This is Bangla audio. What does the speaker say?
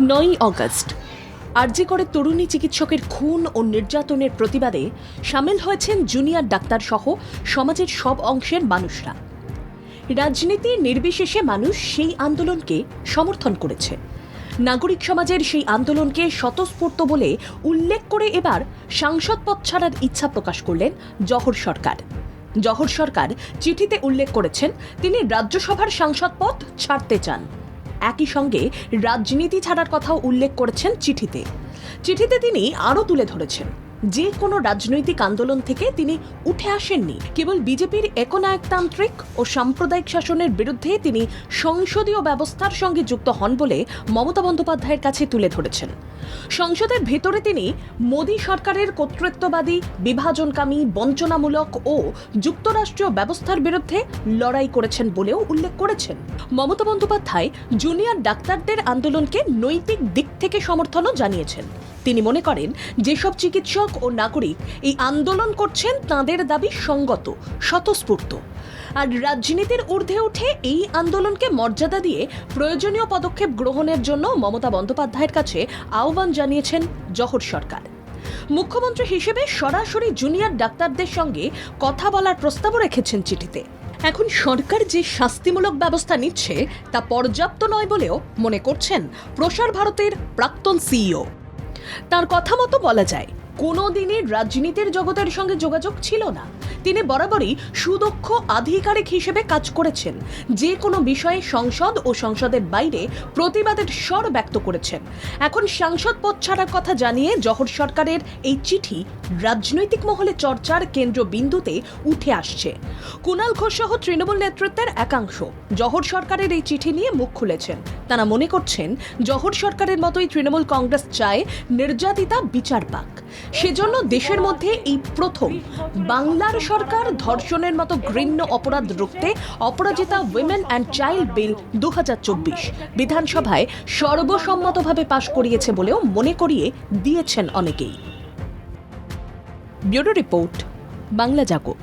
নয়ই অগস্ট। আরজি করে তরুণী চিকিৎসকের খুন ও নির্যাতনের প্রতিবাদে সামিল হয়েছেন জুনিয়র ডাক্তার সহ সমাজের সব অংশের মানুষরা। রাজনীতি নির্বিশেষে মানুষ সেই আন্দোলনকে সমর্থন করেছে। নাগরিক সমাজের সেই আন্দোলনকে স্বতঃস্ফূর্ত বলে উল্লেখ করে এবার সাংসদ পদ ছাড়ার ইচ্ছা প্রকাশ করলেন জহর সরকার। জহর সরকার চিঠিতে উল্লেখ করেছেন, তিনি রাজ্যসভার সাংসদ পদ ছাড়তে চান। একই সঙ্গে রাজনীতি ছাড়ার কথাও উল্লেখ করেছেন চিঠিতে। চিঠিতে তিনি আরও তুলে ধরেছেন। যে কোনো রাজনৈতিক আন্দোলন থেকে তিনি উঠে আসেননি। কেবল বিজেপির একনায়কতান্ত্রিক ও সাম্প্রদায়িক শাসনের বিরুদ্ধে তিনি সংসদীয় ব্যবস্থার সঙ্গে যুক্ত হন বলে মমতা বন্দ্যোপাধ্যায়ের কাছে তুলে ধরেছেন। সংসদের ভেতরে তিনি মোদী সরকারের কর্তৃত্ববাদী, বিভাজনকামী, বঞ্চনামূলক ও যুক্তরাষ্ট্রীয় ব্যবস্থার বিরুদ্ধে লড়াই করেছেন বলেও উল্লেখ করেছেন। মমতা বন্দ্যোপাধ্যায় জুনিয়র ডাক্তারদের আন্দোলনকে নৈতিক দিক থেকে সমর্থনও জানিয়েছেন। তিনি মনে করেন, যেসব চিকিৎসক ও নাগরিক এই আন্দোলন করছেন, তাদের দাবি সঙ্গত, স্বতঃস্ফূর্ত। আর রাজনীতির ঊর্ধ্বে উঠে এই আন্দোলনকে মর্যাদা দিয়ে প্রয়োজনীয় পদক্ষেপ গ্রহণের জন্য মমতা বন্দ্যোপাধ্যায়ের কাছে আহ্বান জানিয়েছেন জহর সরকার। মুখ্যমন্ত্রী হিসেবে সরাসরি জুনিয়র ডাক্তারদের সঙ্গে কথা বলার প্রস্তাবও রেখেছেন চিঠিতে। এখন সরকার যে শাস্তিমূলক ব্যবস্থা নিচ্ছে, তা পর্যাপ্ত নয় বলেও মনে করছেন প্রসার ভারতের প্রাক্তন সিইও। তার কথা মতো বলা যায় কোনো রাজনীতির জগতের সঙ্গে যোগাযোগ ছিল না। তিনি বরাবরই সুদক্ষ আধিকারিক হিসেবে কাজ করেছেন। যে কোনো বিষয়ে সংসদ ও সংসদের বাইরে প্রতিবাদের স্বর ব্যক্ত করেছেন। এখন সাংসদ পদ ছাড়ার কথা জানিয়ে জহর সরকারের এই চিঠি রাজনৈতিক মহলে চর্চার কেন্দ্রবিন্দুতে উঠে আসছে। কুণাল ঘোষ সহ তৃণমূল নেতৃত্বের একাংশ জহর সরকারের এই চিঠি নিয়ে মুখ খুলেছেন। তারা মনে করছেন, জহর সরকারের মতোই তৃণমূল কংগ্রেস চায় নির্যাতিতা বিচার পাক। সেজন্য দেশের মধ্যে এই প্রথম বাংলার সরকার ধর্ষণের মতো ঘৃণ্য অপরাধ রুখতে Aparajita women and child bill দু হাজার চব্বিশ বিধানসভায় সর্বসম্মতভাবে পাশ করিয়েছে বলেও মনে করিয়ে দিয়েছেন অনেকেই। Bureau report, Bangla Jago.